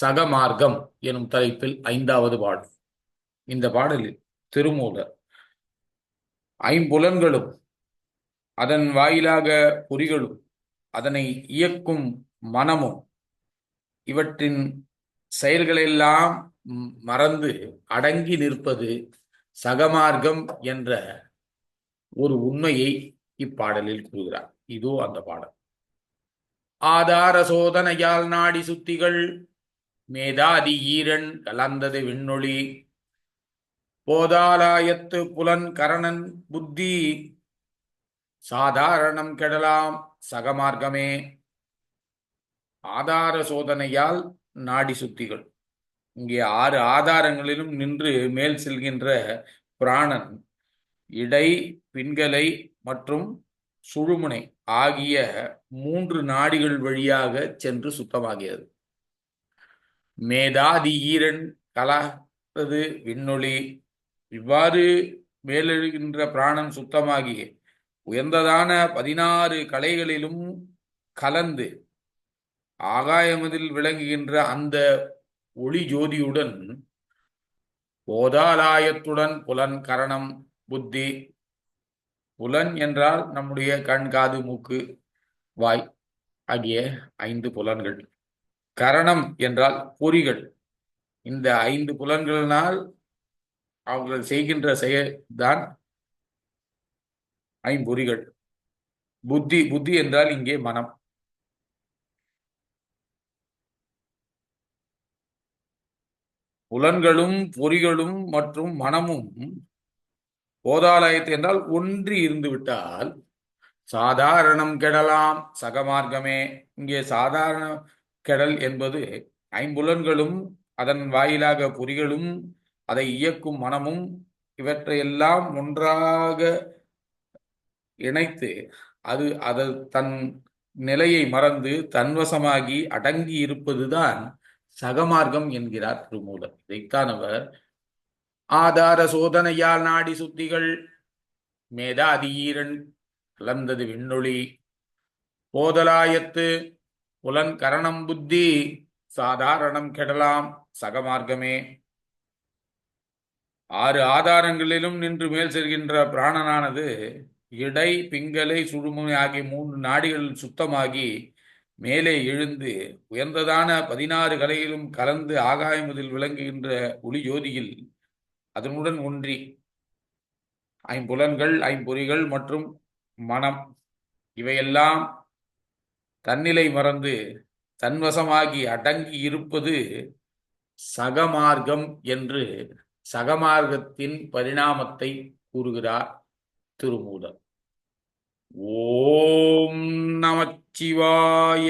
சகமார்க்கம் எனும் தலைப்பில் ஐந்தாவது பாடல். இந்த பாடலில் திருமூலர் ஐம்புலன்களும் அதன் வாயிலாக பொறிகளும் அதனை இயக்கும் மனமும் இவற்றின் செயல்களெல்லாம் மறந்து அடங்கி நிற்பது சகமார்க்கம் என்ற ஒரு உண்மையை இப்பாடலில் கூறுகிறார். இதோ அந்த பாடல். ஆதார சோதனையால் நாடி சுத்திகள் மேதாதி ஈரன் கலந்தது விண்ணொளி. போதாலாயத்து புலன் கரணன் புத்தி. சாதாரணம் கெடலாம் சகமார்க்கமே. ஆதார சோதனையால் நாடி சுத்திகள். இங்கே ஆறு ஆதாரங்களிலும் நின்று மேல் செல்கின்ற பிராணன் இடை பின்கலை மற்றும் சுழுமுனை ஆகிய மூன்று நாடிகள் வழியாக சென்று சுத்தமாகிறது மேதாதி ஈரன் கலறது விண்ணொளி. இவ்வாறு மேலெழுகின்ற பிராணம் சுத்தமாகி உயர்ந்ததான பதினாறு கலைகளிலும் கலந்து ஆகாயமதில் விளங்குகின்ற அந்த ஒளி ஜோதியுடன் போதாலாயத்துடன் புலன் கரணம் புத்தி. புலன் என்றால் நம்முடைய கண் காது மூக்கு வாய் ஆகிய ஐந்து புலன்கள். கரணம் என்றால் பொறிகள். இந்த ஐந்து புலன்களினால் அவர்கள் செய்கின்ற செயல்தான் ஐம்பொறிகள். புத்தி புத்தி என்றால் இங்கே மனம். புலன்களும் பொறிகளும் மற்றும் மனமும் போதாலயத்து என்றால் ஒன்றி இருந்து விட்டால் சாதாரணம் கெடலாம். சகமார்க்கமே இங்கே சாதாரண கெடல் என்பது ஐம்புலன்களும் அதன் வாயிலாக பொறிகளும் அதை இயக்கும் மனமும் இவற்றையெல்லாம் ஒன்றாக இணைத்து அது அது தன் நிலையை மறந்து தன்வசமாகி அடங்கி இருப்பதுதான் சகமார்க்கம் என்கிறார் திருமூலர். இதைத்தான் அவர் ஆதார சோதனையால் நாடி சுத்திகள் மேதாதீரன் கலந்தது விண்ணொளி போதலாயத்து புலன் கரணம் புத்தி சாதாரணம் கெடலாம் சகமார்க்கமே ஆறு ஆதாரங்களிலும் நின்று மேல் செல்கின்ற பிராணனானது இடை பிங்கலை சுழுமுனை ஆகிய மூன்று நாடிகளில் சுத்தமாகி மேலே எழுந்து உயர்ந்ததான பதினாறு கலையிலும் கலந்து ஆகாயமுதில் விளங்குகின்ற ஒளி ஜோதியில் அதனுடன் ஒன்றி. ஐம்புலன்கள் ஐம்பொறிகள் மற்றும் மனம் இவையெல்லாம் தன்னிலை மறந்து தன்வசமாகி அடங்கி இருப்பது சகமார்க்கம் என்று சகமார்க்கத்தின் பரிணாமத்தை கூறுகிறார் திருமூலர். ஓம் நமச்சிவாய.